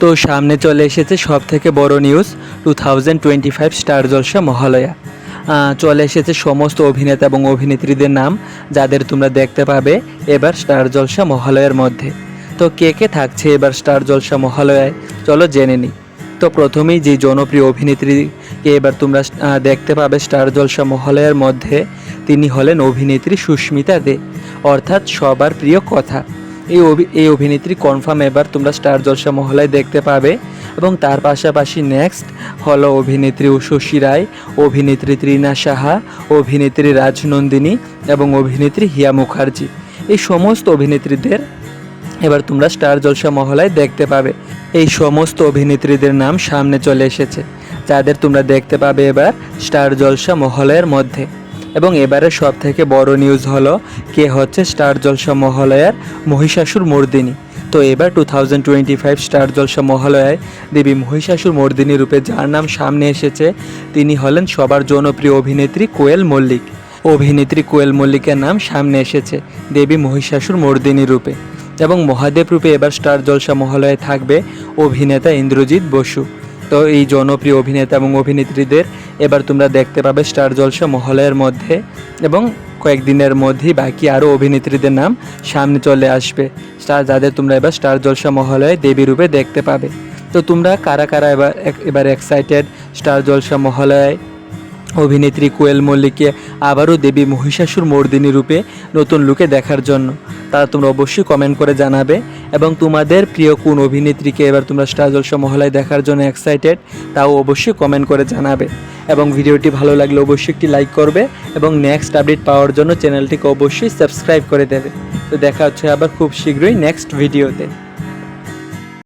তো সামনে চলে এসেছে সব থেকে বড় news two thousand twenty five star Jalsha Mahalaya চলে এসেছে সমস্ত অভিনেতা এবং অভিনেত্রীদের নাম, যাদের তোমরা দেখতে পাবে এবার স্টার জলসা মহালয়ার মধ্যে। তো কে কে থাকছে এবার স্টার জলসা মহালয়ায় চলো জেনে নিই। তো প্রথমেই যে জনপ্রিয় অভিনেত্রীকে এবার তোমরা দেখতে পাবে স্টার জলসা মহালয়ার মধ্যে, তিনি হলেন অভিনেত্রী সুস্মিতা দে। অর্থাৎ সবার প্রিয় কথা। এই এই অভিনেত্রী কনফার্ম এবার তোমরা স্টার জলসা মহলায় দেখতে পাবে। এবং তার পাশাপাশি নেক্সট হলো অভিনেত্রী উষসী রায়, অভিনেত্রী ত্রিনা সাহা, অভিনেত্রী রাজনন্দিনী এবং অভিনেত্রী হিয়া মুখার্জি। এই সমস্ত অভিনেত্রীদের এবার তোমরা স্টার জলসা মহলায় দেখতে পাবে। এই সমস্ত অভিনেত্রীদের নাম সামনে চলে এসেছে। যাদের তোমরা দেখতে পাবে এবার স্টার জলসা মহলয়ের মধ্যে। এবং এবারে সব থেকে বড় নিউজ হলো কে হচ্ছে স্টার জলসা মহালয়ার মহিষাসুর মর্দিনী। তো এবার two thousand twenty five Star Jalsha মহালয়ায় Devi Mahishasura Mardini রূপে যার নাম সামনে এসেছে, তিনি হলেন সবার জনপ্রিয় অভিনেত্রী কোয়েল মল্লিক। অভিনেত্রী কোয়েল মল্লিকের নাম সামনে এসেছে দেবী মহিষাসুর মর্দিনী রূপে। এবং মহাদেব রূপে এবার স্টার জলসা মহালয়ে থাকবে অভিনেতা ইন্দ্রজিৎ বসু। তো এই জনপ্রিয় অভিনেতা এবং অভিনেত্রীদের এবার তোমরা দেখতে পাবে স্টার জলসা মহলের মধ্যে এবং কয়েকদিনের মধ্যেই বাকি আরও অভিনেত্রীদের নাম সামনে চলে আসবে। স্টার যাদের তোমরা এবার স্টার জলসা মহলে দেবী রূপে দেখতে পাবে। তো তোমরা কারা কারা এবার এবার এক্সাইটেড স্টার জলসা মহালয়ায় অভিনেত্রী কোয়েল মল্লিককে আবারও দেবী মহিষাসুর মর্দিনী রূপে নতুন লুকে দেখার জন্য। তারা তোমরা অবশ্যই কমেন্ট করে জানাবে। এবং তোমাদের প্রিয় কোন অভিনেত্রীকে এবার তোমরা স্টার জলসা মহলায় দেখার জন্য এক্সাইটেড তাও অবশ্যই কমেন্ট করে জানাবে। এবং ভিডিওটি ভালো লাগলে অবশ্যই একটি লাইক করবে এবং নেক্সট আপডেট পাওয়ার জন্য চ্যানেলটিকে অবশ্যই সাবস্ক্রাইব করে দেবে। তো দেখা হচ্ছে আবার খুব শীঘ্রই নেক্সট ভিডিওতে